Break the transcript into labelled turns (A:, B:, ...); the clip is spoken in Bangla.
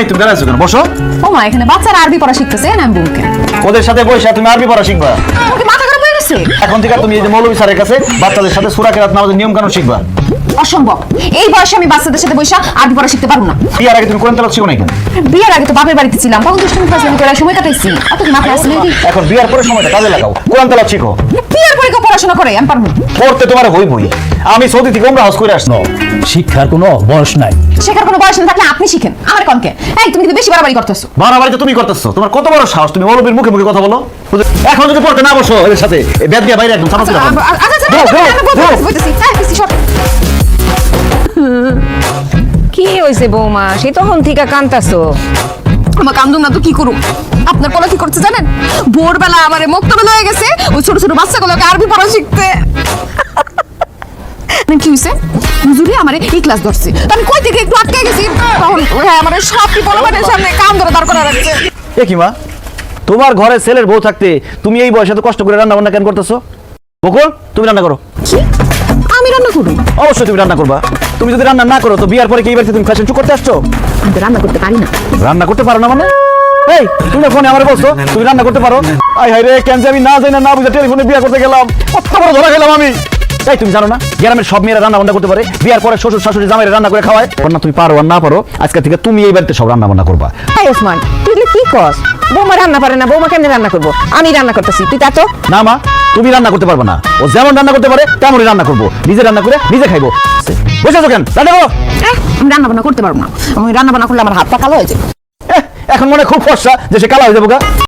A: এই তুমি দাঁড়াইছো কেন? বসো।
B: এখানে বাচ্চারা আরবি পড়া শিখতেছে না বলকে
A: ওদের সাথে বসে তুমি আরবি পড়া শিখবা।
B: ওকে মাথা খারাপ হয়ে গেছে?
A: এখন থেকে তুমি এই যে মৌলভী স্যারের কাছে বাচ্চাদের সাথে সুরা কেরাত নামাজের নিয়ম কানুন শিখবা।
B: অসম্ভব। এই বয়সে আমি বাচ্চাদের সাথে বসে আরবি পড়া শিখতে পারব না।
A: বিয়ার আগে তুমি কোরআন তেলাওয়াত শিখো না কেন?
B: বিয়ের আগে তো বাপের বাড়িতে ছিলাম তখন দুষ্টুমি ফাজলামি করে সময় কাটাইছি। অত কি মাথায় আসলে
A: এখন বিয়ার পরে সময়টা কাজে লাগাও। কোরআন তেলাওয়াত শিখো।
B: বিয়ের পরে কেউ পড়াশোনা করে আমি পারব
A: পড়তে তোমার হইবই। আমি সৌদি থেকে ওমরা হাউস করে আসলো
C: শিক্ষার কোনো বয়স নাই।
B: শেখার কোনো বয়স না থাকলে আপনি শিখেন। আমার কনকে এই তুমি কিন্তু বেশি বাড়াবাড়ি করতেছো।
A: বাড়াবাড়িতে তুমি করতেছো। তোমার কত বড় সাহস? তুমি মৌলবীর মুখে মুখে কথা বলো। এখন যদি পড়তে না বসো এর সাথে এই ব্যাগ দিয়ে বাইরে একদম সামনে
B: আচ্ছা আচ্ছা সর।
D: কি হয়েছে বৌমা? সে তখন থেকে কান্তাছো।
B: আমার কান্দুম না তো কি করুম? আপনার পোলা কি করছে জানেন? ভোরবেলা আমার মুক্তবেলা হয়ে গেছে ওই ছোট ছোট বাচ্চাগুলোকে আরবি পড়া শিখতে। কি হয়েছে হুজুরি আমার এই ক্লাস ধরছে। আমি কই থেকে একটু আটকে গেছি? তখন হ্যাঁ আমার সব পোলাপানের সামনে কাম ধরে দাঁড় করা রাখছে।
A: এ কি মা? তোমার ঘরে ছেলের বউ থাকতে তুমি এই বয়সে তো কষ্ট করে রান্না বান্না কেন করতেছো? বকুল তুমি রান্না করো।
B: কি? আমি রান্না
A: অবশ্যই তুমি রান্না করবা। তুমি যদি রান্না না করো তো বিয়ার পরে কি বাড়িতে তুমি ফ্যাশন শু করতে আসছো?
B: আমি তো রান্না করতে পারি না।
A: রান্না করতে পারো না মানে? এই তুমি ফোনে আমার বলছো তুমি রান্না করতে পারো। আই হাই রে কেন আমি না যাই না না বুঝে টেলিফোনে বিয়ে করতে গেলাম। কত বড় ধরা গেলাম আমি। এই তুমি জানো না? গ্রামের সব মেয়েরা রান্না বান্না করতে পারে বিয়ার পরে শ্বশুর শাশুড়ি জামাইরা রান্না করে খাওয়ায়। না তুমি পারো আর না পারো আজকে থেকে তুমি এই বাড়িতে সব রান্না বান্না করবা।
D: এই ওসমান তুই এগুলো কি কস? বৌমা রান্না পারে না বৌমা কেমনে রান্না করব? আমি রান্না করতেছি তুই তা তো?
A: না মা তুমি রান্না করতে পারবে না। ও যেমন রান্না করতে পারে তেমনই রান্না করব। নিজে রান্না করে নিজে খাইবো। বুঝেছ কেন? রান্না করো।
B: আহ, আমি রান্না বান্না করতে পারব না। আমি রান্না বান্না করলে আমার হাত পা কালো হয়ে
A: এহ, এখন মনে হয় খুব ফর্সা যে সে কালা হয়ে যাব গা।